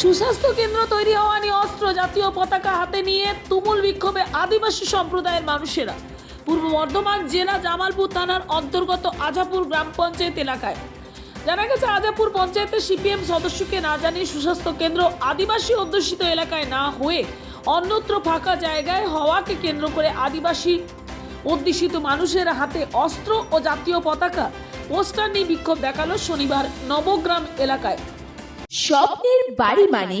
সুস্বাস্থ্য কেন্দ্র তৈরি হওয়া নিয়ে অস্ত্র জাতীয় পতাকা হাতে নিয়ে তুমুল বিক্ষোভে আদিবাসী সম্প্রদায়ের মানুষেরা। পূর্ব বর্ধমান জেলা জামালপুর থানার অন্তর্গত আজাপুর গ্রাম পঞ্চায়েত এলাকায়। জানা গেছে, আজাপুর পঞ্চায়েতের সিপিএম সদস্যকে না জানিয়ে সুস্বাস্থ্য কেন্দ্র আদিবাসী অধ্যুষিত এলাকায় না হয়ে অন্যত্র ফাঁকা জায়গায় হওয়াকে কেন্দ্র করে আদিবাসী অধ্যুষিত মানুষের হাতে অস্ত্র ও জাতীয় পতাকা, পোস্টার নিয়ে বিক্ষোভ দেখাল শনিবার নবগ্রাম এলাকায়। স্বপ্নের বাড়ি মানে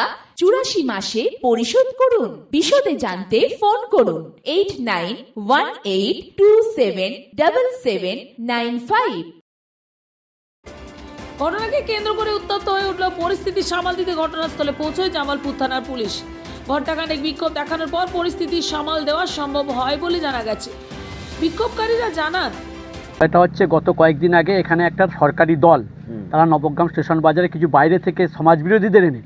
চুরাশি মাসে পরিশোধ করুন। বিশদে জানতে ফোন করুন। Eight nine one eight two seven double seven nine five ঘটনাকে কেন্দ্র করে উত্তপ্ত হয়ে উঠল পরিস্থিতি সামাল দিতে ঘটনাস্থলে পৌঁছয় জামালপুর থানার পুলিশ। ঘণ্টাখানেক বিক্ষোভ দেখানোর পর পরিস্থিতি সামাল দেওয়া সম্ভব হয় বলে জানা গেছে। বিক্ষোভকারীরা জানান এটা হচ্ছে গত কয়েকদিন আগে এখানে একটা সরকারি দল তারা নবগ্রাম স্টেশন বাজারে কিছু বাইরে থেকে সমাজবিরোধীদের এনে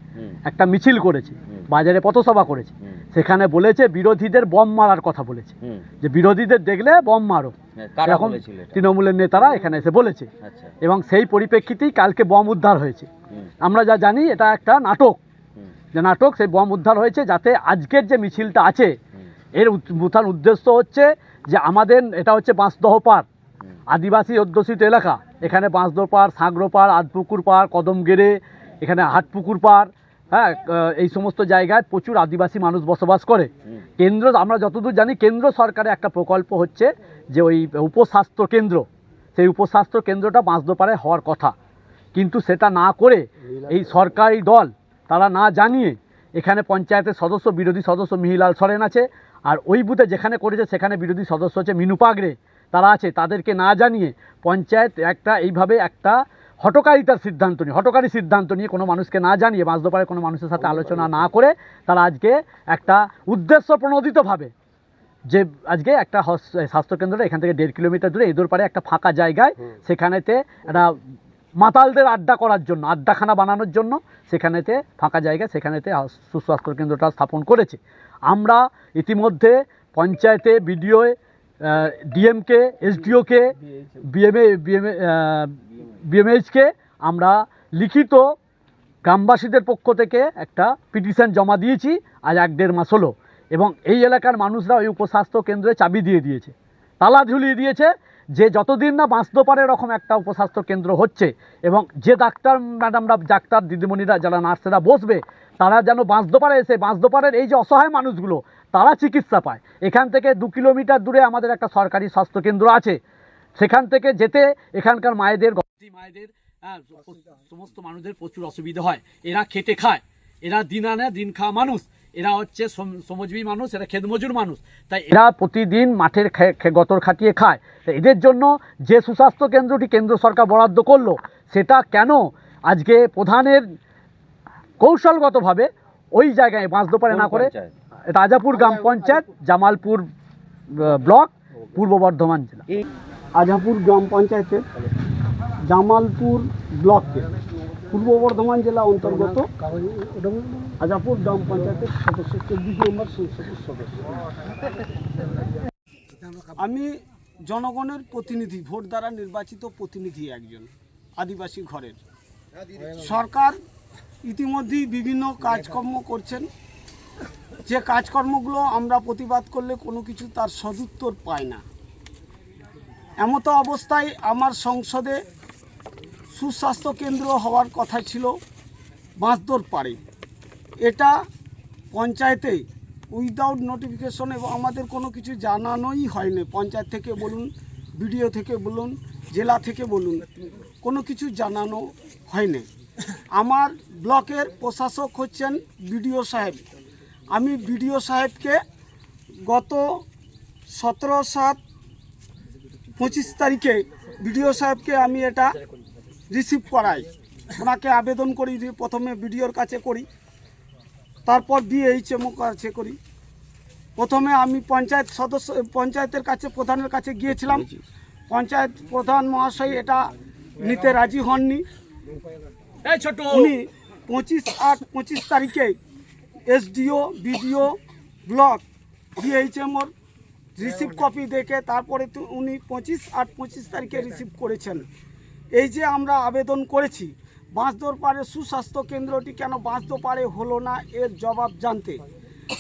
একটা মিছিল করেছে বাজারে পথসভা করেছে। সেখানে বলেছে বিরোধীদের বম মারার কথা বলেছে। যে বিরোধীদের দেখলে বম মারো। হ্যাঁ, এরকম তৃণমূলের নেতারা এখানে এসে বলেছে। আচ্ছা। এবং সেই পরিপ্রেক্ষিতেই কালকে বম উদ্ধার হয়েছে। আমরা যা জানি এটা একটা নাটক। যে নাটক সেই বম উদ্ধার হয়েছে যাতে আজকের যে মিছিলটা আছে এর প্রধান উদ্দেশ্য হচ্ছে যে আমাদের এটা হচ্ছে বাঁশদহ পাড় আদিবাসী অধ্যুষিত এলাকা। এখানে বাঁশদহ পাড় সাঁকড়ো পাড় আধপুকুর পাড় কদমগেড়ে এখানে হাটপুকুর পাড় হ্যাঁ এই সমস্ত জায়গায় প্রচুর আদিবাসী মানুষ বসবাস করে। কেন্দ্র আমরা যতদূর জানি কেন্দ্র সরকারের একটা প্রকল্প হচ্ছে যে ওই উপস্বাস্থ্য কেন্দ্র। সেই উপস্বাস্থ্য কেন্দ্রটা বাঁশদোপাড়ে হওয়ার কথা। কিন্তু সেটা না করে এই সরকারি দল তারা না জানিয়ে এখানে পঞ্চায়েতের সদস্য বিরোধী সদস্য মিহিলাল সরেন আছে। আর ওই বুথে যেখানে করেছে সেখানে বিরোধী সদস্য হচ্ছে মিনু পাগড়ে। তারা আছে তাদেরকে না জানিয়ে পঞ্চায়েত একটা এইভাবে একটা হটকারিতার সিদ্ধান্ত নিয়ে হটকারী সিদ্ধান্ত নিয়ে কোনো মানুষকে না জানিয়ে বাঁচদোপাড়ে কোনো মানুষের সাথে আলোচনা না করে তারা আজকে একটা উদ্দেশ্য প্রণোদিতভাবে যে আজকে একটা স্বাস্থ্যকেন্দ্রটা এখান থেকে দেড় কিলোমিটার দূরে এদোর পারে একটা ফাঁকা জায়গায় সেখানেতে একটা মাতালদের আড্ডা করার জন্য আড্ডাখানা বানানোর জন্য সেখানেতে ফাঁকা জায়গায় সেখানেতে সুস্বাস্থ্য কেন্দ্রটা স্থাপন করেছে। আমরা ইতিমধ্যে পঞ্চায়েতে বিডিও ডিএমকে এসডিওকে বিএমএ বিএমএ বিএমএইচকে আমরা লিখিত গ্রামবাসীদের পক্ষ থেকে একটা পিটিশন জমা দিয়েছি, আজ এক দেড় মাস হলো। এবং এই এলাকার মানুষরা ওই উপস্বাস্থ্য কেন্দ্রে চাবি দিয়ে দিয়েছে, তালা ঝুলিয়ে দিয়েছে যে যতদিন না বাঁচদোপারে এরকম একটা উপস্বাস্থ্য কেন্দ্র হচ্ছে এবং যে ডাক্তার ম্যাডামরা ডাক্তার, দিদিমণিরা, যারা নার্সেরা বসবে, তারা যেন বাঁচদোপারে এসে বাঁচদোপারের এই যে অসহায় মানুষগুলো, তারা চিকিৎসা পায়। এখান থেকে দু কিলোমিটার দূরে আমাদের একটা সরকারি স্বাস্থ্যকেন্দ্র আছে। সেখান থেকে যেতে এখানকার মায়েদের মায়েদের সমস্ত মানুষদের প্রচুর অসুবিধা হয়। এরা খেতে খায়। এরা দিন আনে দিন খাওয়া মানুষ। এরা হচ্ছে শ্রম- শ্রমজীবী মানুষ এরা খেদমজুর মানুষ। তাই এরা প্রতিদিন মাঠের গতর খাটিয়ে খায়। তা এদের জন্য যে সুস্বাস্থ্য কেন্দ্রটি কেন্দ্র সরকার বরাদ্দ করল সেটা কেন? আজকে প্রধানের কৌশলগতভাবে ওই জায়গায় বাঁশদোপারে কোন না করে রাজাপুর গ্রাম পঞ্চায়েত জামালপুর ব্লক পূর্ব বর্ধমান জেলা। আজাপুর গ্রাম পঞ্চায়েতের জামালপুর ব্লককে পূর্ব বর্ধমান জেলা অন্তর্গত। আজাপুর গ্রাম পঞ্চায়েতের সদস্য চব্বিশ নম্বর সংসদের সদস্য। আমি জনগণের প্রতিনিধি ভোট দ্বারা নির্বাচিত প্রতিনিধি একজন আদিবাসী ঘরের। সরকার ইতিমধ্যেই বিভিন্ন কাজকর্ম করছেন। যে কাজকর্মগুলো আমরা প্রতিবাদ করলে কোনো কিছু তার সদুত্তর পায় না। এমতো অবস্থায় আমার সংসদে সুস্বাস্থ্য কেন্দ্র হওয়ার কথা ছিল বাঁশদোর পাড়ে। এটা পঞ্চায়েতে উইদাউট নোটিফিকেশন এবং আমাদের কোনো কিছু জানানোই হয়নি। পঞ্চায়েত থেকে বলুন, বিডিও থেকে বলুন, জেলা থেকে বলুন, কোনো কিছু জানানো হয়নি। আমার ব্লকের প্রশাসক হচ্ছেন বিডিও সাহেব। আমি বিডিও সাহেবকে গত সতেরো সাত পঁচিশ তারিখে বিডিও সাহেবকে আমি এটা রিসিভ করাই। ওনাকে আবেদন করি প্রথমে বিডিওর কাছে করি তারপর বিএইচএমও কাছে করি। প্রথমে আমি পঞ্চায়েত সদস্য পঞ্চায়েতের কাছে প্রধানের কাছে গিয়েছিলাম। পঞ্চায়েত প্রধান মহাশয় এটা নিতে রাজি হননি। উনি পঁচিশ আট পঁচিশ তারিখে এসডিও বিডিও ব্লক বিএইচএমওর রিসিভ কপি দেখে তারপরে উনি পঁচিশ আট পঁচিশ তারিখে রিসিভ করেছেন। এই যে আমরা আবেদন করেছি, বাঁশদোর পাড়ে সুস্বাস্থ্য কেন্দ্রটি কেন বাঁশদো পাড়ে হলো না, এর জবাব জানতে।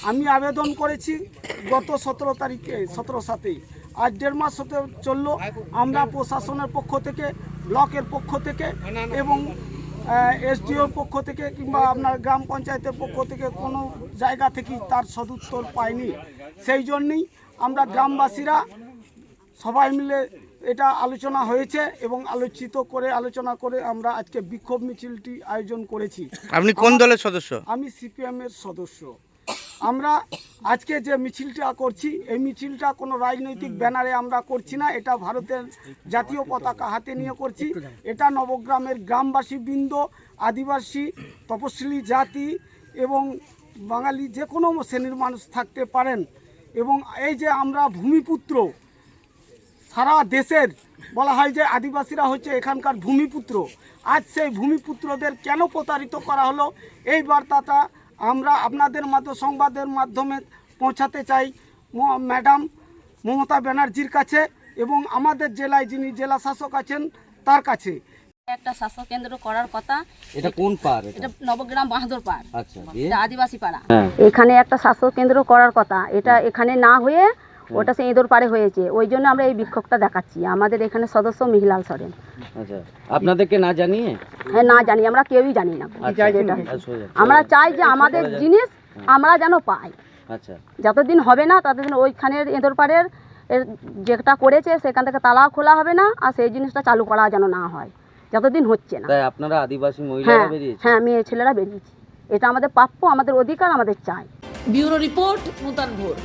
আমি আবেদন করেছি গত সতেরো তারিখে, সতেরো সাতে। আজ দেড় মাস হতে চলল, আমরা প্রশাসনের পক্ষ থেকে, ব্লকের পক্ষ থেকে এবং এসডিওর পক্ষ থেকে কিংবা আপনার গ্রাম পঞ্চায়েতের পক্ষ থেকে কোনো জায়গা থেকেই তার সদুত্তর পাইনি। সেই জন্যেই আমরা গ্রামবাসীরা সবাই মিলে এটা আলোচনা হয়েছে এবং আলোচিত করে আলোচনা করে আমরা আজকে বিক্ষোভ মিছিলটি আয়োজন করেছি। আপনি কোন দলের সদস্য? আমি সিপিএমের সদস্য। আমরা আজকে যে মিছিলটা করছি এই মিছিলটা কোনো রাজনৈতিক ব্যানারে আমরা করছি না এটা ভারতের জাতীয় পতাকা হাতে নিয়ে করছি। এটা নবগ্রামের গ্রামবাসী বৃন্দ আদিবাসী তপশিলি জাতি এবং বাঙালি যে কোনো শ্রেণির মানুষ থাকতে পারেন। এবং এই যে আমরা ভূমিপুত্র সারা দেশের বলা হয় যে আদিবাসীরা হচ্ছে এখানকার ভূমিপুত্র। আজ সেই ভূমিপুত্রদের কেন প্রতারিত করা হলো? এই বার্তাটা আমরা আপনাদের মাধ্যমে সংবাদের মাধ্যমে পৌঁছাতে চাই ম- ম্যাডাম মমতা ব্যানার্জির কাছে এবং আমাদের জেলায় যিনি জেলা শাসক আছেন তার কাছে। একটা স্বাস্থ্য কেন্দ্র করার কথা। এটা কোন পার এটা? নবগ্রাম বাহাদুর পাড়। আচ্ছা এটা আদিবাসী পাড়া। হ্যাঁ। এখানে একটা স্বাস্থ্য কেন্দ্র করার কথা। এটা এখানে না হয়ে ওটা সে ইঁদোর পাড়ে হয়েছে। ওই জন্য আমরা এই বিক্ষোভটা দেখাচ্ছি। আমাদের এখানে সদস্য মিহিলাল সরেন। আচ্ছা আপনাদেরকে না জানিয়ে? হ্যাঁ না জানি আমরা কেউই জানি না। আচ্ছা সোজা। আমরা চাই যে আমাদের জিনিস আমরা যেন পাই। আচ্ছা। যতদিন হবে না ততদিন ওইখানের ইঁদোর পাড়ের যেটা করেছে সেখান থেকে তালাও খোলা হবে না আর সেই জিনিসটা চালু করা যেন না হয়। যতদিন হচ্ছে না। তাই আপনারা আদিবাসী হ্যাঁ মহিলারা বেরিয়েছে হ্যাঁ মেয়ে ছেলেরা বেরিয়েছে। এটা আমাদের প্রাপ্য আমাদের অধিকার আমাদের চাই। ব্যুরো রিপোর্ট নূতন ভোর।